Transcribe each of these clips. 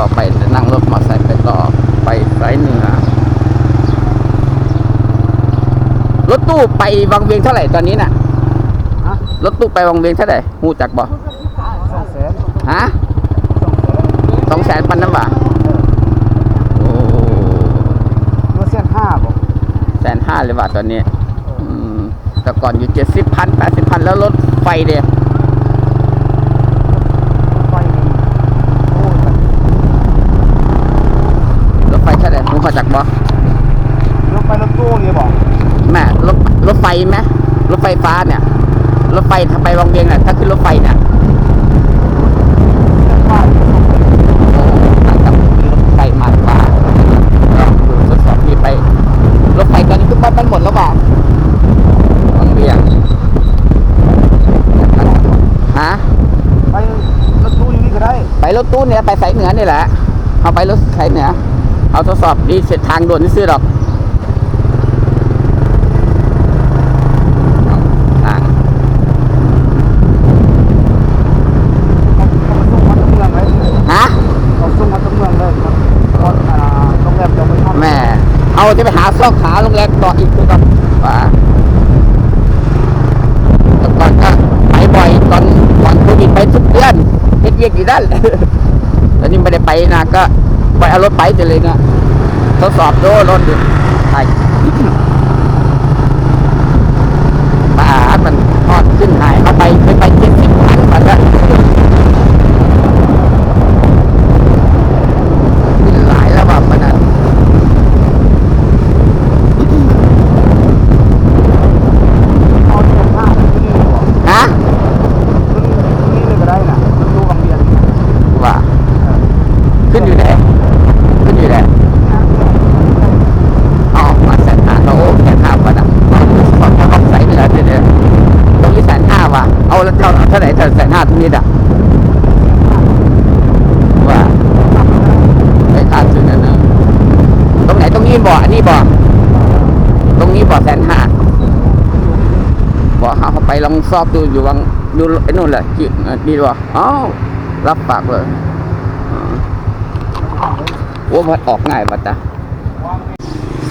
ต่อไปจะนั่งรถมอเตอร์ไซค์ไปต่อไปสายเหนือรถตู้ไปวังเวียงเท่าไหร่ตอนนี้น่ะฮะรถตู้ไปวังเวียงเท่าไหร่หูจักบ่สองแสนฮะสองแสนปันน้ำบ่าโอ้เมื่อเส้นห้าบอกแสนห้าเลยว่ะตอนนี้อืมแต่ก่อนอยู่เจ็ดสิบพันแปดสิบพันแล้วรถไฟเดีย ไฟนี่โอ้ย รถไฟเท่าไหร่หูเขาจักบ่รถไฟรถตู้นี่บอกแม่รถรถไฟไหมรถไฟฟ้าเนี่ย รถไฟถ้าไปวังเวียงน่ะถ้าขึ้นรถไฟเนี่ยว่าโอ้ต่างกับรถไฟมากกว่าลองดูทดสอบที่ไปรถไฟตอนนี้ทุกบ้านมันหมดแล้วบ่วังเวียงฮะไปรถตู้อยู่นี่ก็ได้ไปรถตู้เนี่ยไปสายเหนือนี่แหละเอาไปรถสายเหนือ เอาทดสอบดีเสร็จทางด่วนนี่ซื้อหรอกเขาส่งมาตำเมืองเลยเขาส่งมาตำเมืองเลยครับเพราะอ่าโรงแรมจะไม่แม่เอาจะไปหาซอกขาโรงแรมต่ออีกคือกับว่าต่ก่อนก็ไปบ่อยตอนก่อนโควิดไปทุกเดือนเฮ็ดเวียกอยู่นั่นตอนนี้ไม่ได้ไปนะก็ ไปเอารถไปจะเลยนะทดสอบดูรถดูไปามันทอดขึ้นหายเข้าไปไปไปเจ็ดสิบพันมันก็ขึ้นหลายแล้วแบบมันอะ เอาเส้นห้าที่นี่บอก ฮะ ที่นี่ที่นี่เลยก็ได้นะรถตู้บางเวียนนี่นะ ว่า ขึ้นอยู่ไหนขึ้นอยู่ไหนอ๋อมาแสนห้าเขาโอ้แสนห้าป่ะนะขอขอขอใส่เหนือเดี๋ยวเดี๋ยวตรงนี้แสนห้าว่ะเอาแล้วเท่าเท่าไหร่เท่าแสนห้าตรงนี้อะว่าไอ้ค่าถึงนั่นนะตรงไห นี้บ่ออันนี้บ่อตรงนี้บ่อแสนห้าบ่อหาเขาไปลองสอบดูอยู่วังดูไอ้นู่นแหละจิเอ่อดีบ่อ้าวรับปากเลยอ๋อโอ้มันออกง่ายป่ะจ๊ะ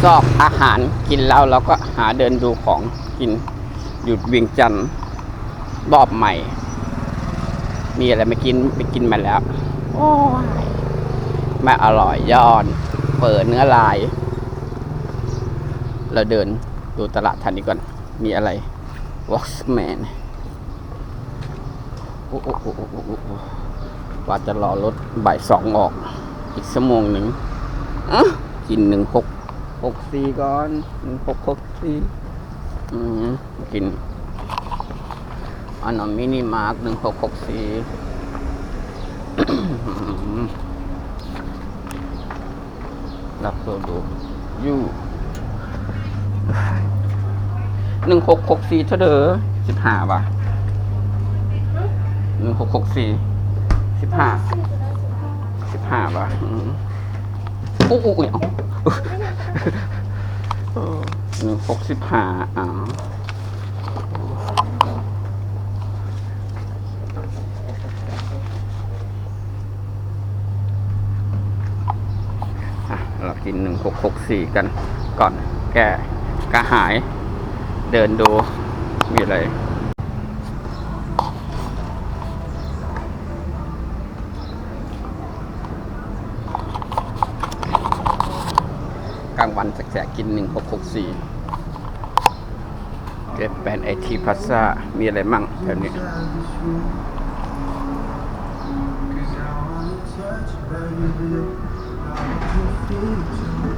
ซอกอาหารกินแล้วเราก็หาเดินดูของกินหยุดเวียงจันทร์รอบใหม่ มีอะไรมากินไปกินมาแล้ว โอ้ยไม่อร่อยย้อนเปิดเนื้อลาย เราเดินดูตลาดทันนี้ก่อน มีอะไร Walkman โอ้โอ้โอ้โอ้โอ้โอ้ว่าจะรอรถบ่ายสองออก อีกชั่วโมงหนึ่งอะกินหนึ่งหกหกสี่ก่อนหนึ่งหกหกสี่อืมกินอันนั้นมินิมาร์กหนึ่งหกหกสี่รับตัวดูยู่ หนึ่งหกหกสี่เท่าเด้อสิบห้าบาทหนึ่งหกหกสี่สิบห้าสิบห้าบาทอืมอู้อู้อู้เอาเออหนึ่งหกสิบห้าอ่าอะเรากินหนึ่งหกหกสี่กันก่อนแก้ กระหาย เดินดูมีอะไรกลางวันแสกๆกินหนึ่งหกหกสี่เก็บเป็นไอทีพัซซ่ามีอะไรมั่งแถวนี้โ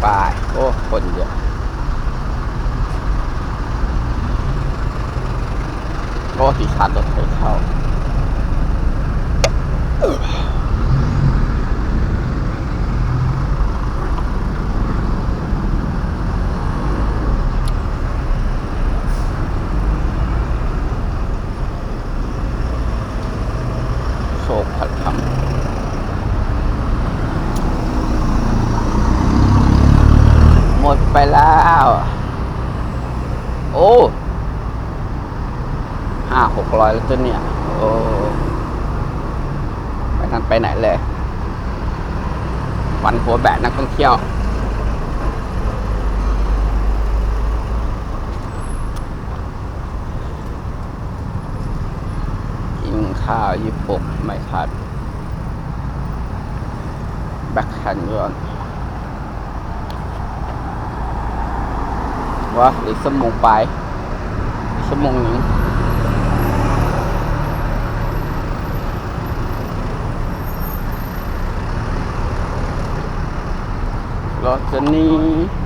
ไป โอ้ คนเยอะก็สีสันรถไฟเข้าโชคพัดคำ ไปแล้ว โอ้ห้าหกร้อยแล้วตัวเนี่ย โอ้ไปนั่นไปไหนเลยวันหัวแบะนักท่องเที่ยว กินข้าวยี่หกไม่ขาดแบกแฮนด์ยอน วะหรือสมองไปอีกชั่วโมงหนึ่งรถจะนี้